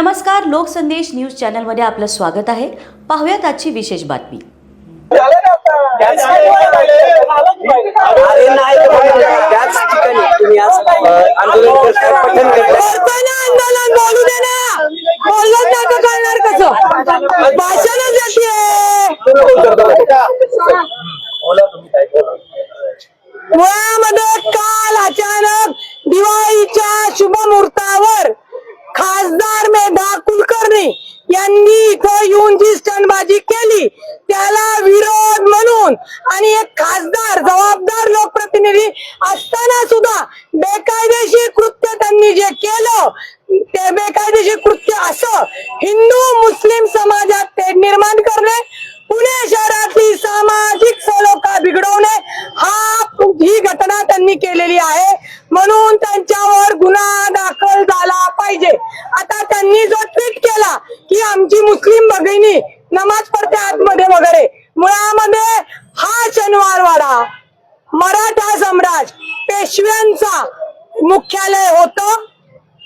नमस्कार लोकसंदेश न्यूज चॅनलमध्ये आपलं स्वागत आहे पाहुयात आजची विशेष बातमी त्याच ठिकाणी तुम्ही आज आंदोलन करताय, पठण करताय. आंदोलन बोलू दे ना नाही तर कळणार कसं भाषणच येते मुळामध्ये काल अचानक दिवाळीच्या शुभ मुहूर्तावर खासदार मेधा कुलकर्णी यांनी इथं येऊन जी स्टंटबाजी केली त्याला विरोध म्हणून आणि एक खासदार जबाबदार लोकप्रतिनिधी असताना सुद्धा बेकायदेशीर कृत्य त्यांनी जे केलं ते बेकायदेशीर कृत्य असं हिंदू मुस्लिम समाजात ते निर्माण करणे पुणे शहरातली सामाजिक सलोखा बिघडवणे हा ही घटना त्यांनी केलेली आहे म्हणून त्यांच्यावर गुन्हा दाखल झाला पाहिजे आता त्यांनी जो ट्विट केला की आमची मुस्लिम नमाज पडते आतमध्ये वगैरे. मुळामध्ये हा शनिवार वाडा. मराठा सम्राट पेशव्यांचा मुख्यालय होतं.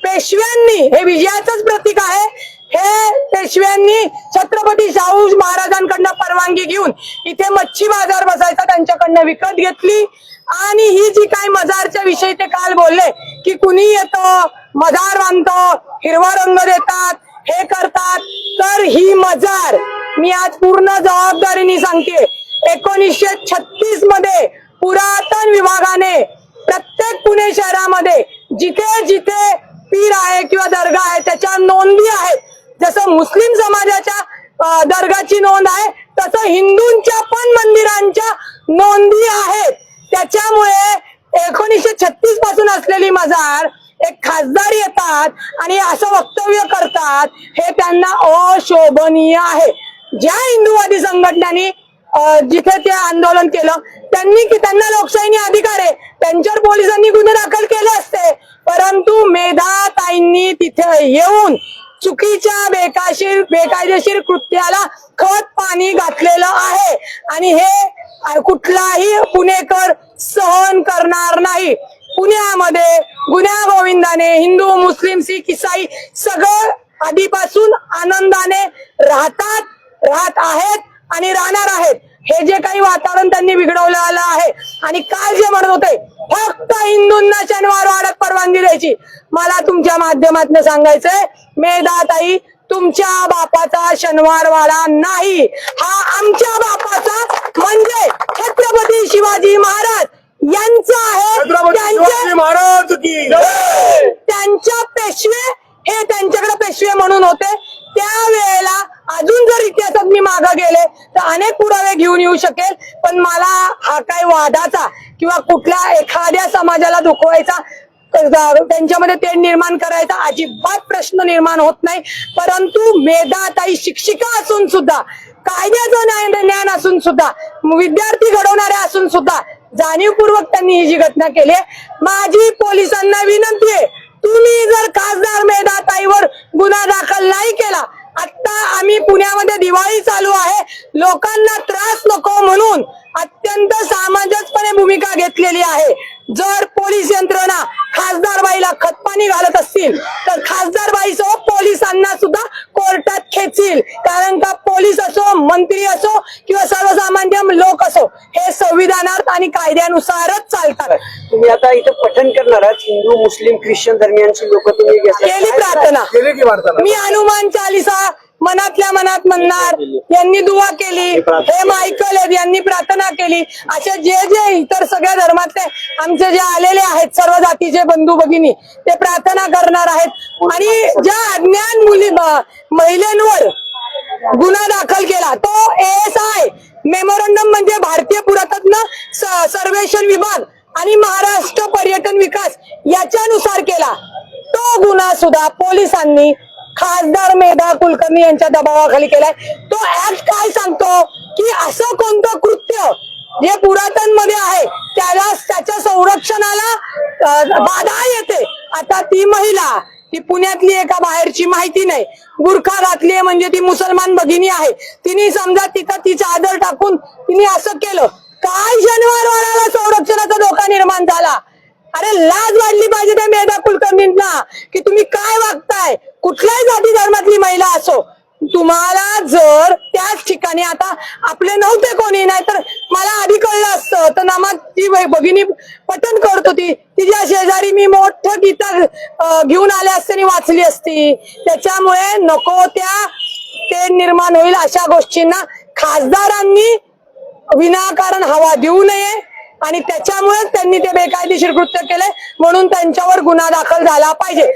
पेशव्यांनी हे विजयाचंच प्रतीक आहे. हे पेशव्यांनी छत्रपती शाहू महाराजांकडनं परवानगी घेऊन इथे मच्छी बाजार बसायचा त्यांच्याकडनं विकत घेतली. आणि ही जी काही मजारच्या विषयी ते काल बोलले की कुणी येतं मजार बांधतं हिरवा रंग देतात हे करतात तर ही मजार. मी आज पूर्ण जबाबदारीने सांगते. एकोणीसशे छत्तीसमध्ये पुरातन विभागाने प्रत्येक पुणे शहरामध्ये जिथे जिथे पीर आहे किंवा दर्गा आहे त्याच्या नोंदी आहेत. जसं मुस्लिम समाजाच्या दर्गाची नोंद आहे तसं हिंदूंच्या पण मंदिरांच्या नोंदी आहेत. त्याच्यामुळे एकोणीसशे छत्तीसपासून असलेली मजार एक खासदार येतात आणि असं वक्तव्य करतात हे त्यांना अशोभनीय आहे. ज्या हिंदूवादी संघटनांनी जिथे ते आंदोलन केलं त्यांनी की त्यांना लोकशाहीने अधिकार आहे. त्यांच्यावर पोलिसांनी गुन्हे दाखल केले असते. परंतु मेधा ताईंनी तिथे येऊन चुकीच्या बेकाशीर बेकायदेशीर कृत्याला खत पाणी घातलेलं आहे. आणि हे कुठलाही पुणेकर सहन करणार नाही. पुण्यामध्ये गुण्या गोविंदाने हिंदू मुस्लिम सिख इसाई सगळं आधीपासून आनंदाने राहतात राहत आहेत आणि राहणार आहेत. हे जे काही वातावरण त्यांनी बिघडवलं आलं आहे आणि काल जे म्हणत होते फक्त हिंदूंना शनिवार वाड्यात परवानगी द्यायची. मला तुमच्या माध्यमातून सांगायचंय मेधाताई तुमच्या बापाचा शनिवार वाडा नाही. हा आमच्या बापाचा म्हणजे छत्रपती शिवाजी महाराज यांचा आहे त्यांचे महाराज की त्यांच्या पेशवे हे त्यांच्याकडे पेशवे म्हणून होते त्यावेळेला अजून जर इतिहासात मी मागे गेले तर अनेक पुरावे घेऊन येऊ शकेल. पण मला हा काही वादाचा किंवा कुठल्या एखाद्या समाजाला दुखवायचा त्यांच्यामध्ये ते निर्माण करायचा अजिबात प्रश्न निर्माण होत नाही. परंतु मेधाताई शिक्षिका असून सुद्धा कायद्याचं ज्ञान ज्ञान असून सुद्धा विद्यार्थी घडवणारे असून सुद्धा जाणीवपूर्वक त्यांनी ही जी घटना केली आहे. माझी पोलिसांना विनंती आहे तुम्ही जर खासदार मेधाताईवर गुन्हा दाखल नाही केला आता आम्ही पुण्यामध्ये दिवाळी चालू आहे लोकांना त्रास नको म्हणून अत्यंत सामंजस्यपणे घेतलेली आहे. जर पोलीस यंत्रणा खासदार बाईला खतपाणी घालत असतील तर खासदार बाईसह पोलिसांना सुद्धा कोर्टात खेचील. कारण का पोलीस असो मंत्री असो किंवा सर्वसामान्य लोक असो हे संविधानात आणि कायद्यानुसारच चालतात. तुम्ही आता इथं पठण करणार आहात. हिंदू मुस्लिम ख्रिश्चन धर्मियांची लोक तुम्ही. केली प्रार्थना? मी हनुमान चालिसा मनातल्या मनात म्हणणार यांनी दुवा केली हे मायकल यांनी प्रार्थना केली. असे जे जे इतर सगळ्या धर्मातले आमचे जे आलेले आहेत सर्व जातीचे बंधू भगिनी ते प्रार्थना करणार आहेत. आणि ज्या अज्ञान मुली महिलांवर गुन्हा दाखल केला तो एस आय मेमोरंडम म्हणजे भारतीय पुरातत्व सर्वेक्षण विभाग आणि महाराष्ट्र पर्यटन विकास याच्यानुसार केला. तो गुन्हा सुद्धा पोलिसांनी खासदार मेधा कुलकर्णी यांच्या दबावाखाली केलाय. तो ऍक्ट काय सांगतो? की असं कोणतं कृत्य जे पुरातनमध्ये आहे त्याला त्याच्या संरक्षणाला बाधा येते. आता ती महिला ती पुण्यातली एका बाहेरची माहिती नाही. बुरखा घातली आहे म्हणजे ती मुसलमान भगिनी आहे. तिने समजा तिथं तिचा आदर टाकून तिने असं केलं. काय शनिवार संरक्षणाचा धोका निर्माण झाला? अरे लाज वाढली पाहिजे त्या मेधा कुलकर्णींना की तुम्ही काय वागताय? कुठल्याही जाती धर्मातली महिला असो तुम्हाला जर त्याच ठिकाणी आता आपले नव्हते कोणी नाही तर मला आधी कळलं असतं. तर नमाज ती भगिनी पठण करत होती तिच्या शेजारी मी मोठं गीता घेऊन आले असते आणि वाचली असती. त्याच्यामुळे नको त्या ते निर्माण होईल अशा गोष्टींना खासदारांनी विनाकारण हवा देऊ नये. आणि त्याच्यामुळेच त्यांनी ते बेकायदेशीर कृत्य केले म्हणून त्यांच्यावर गुन्हा दाखल झाला पाहिजे.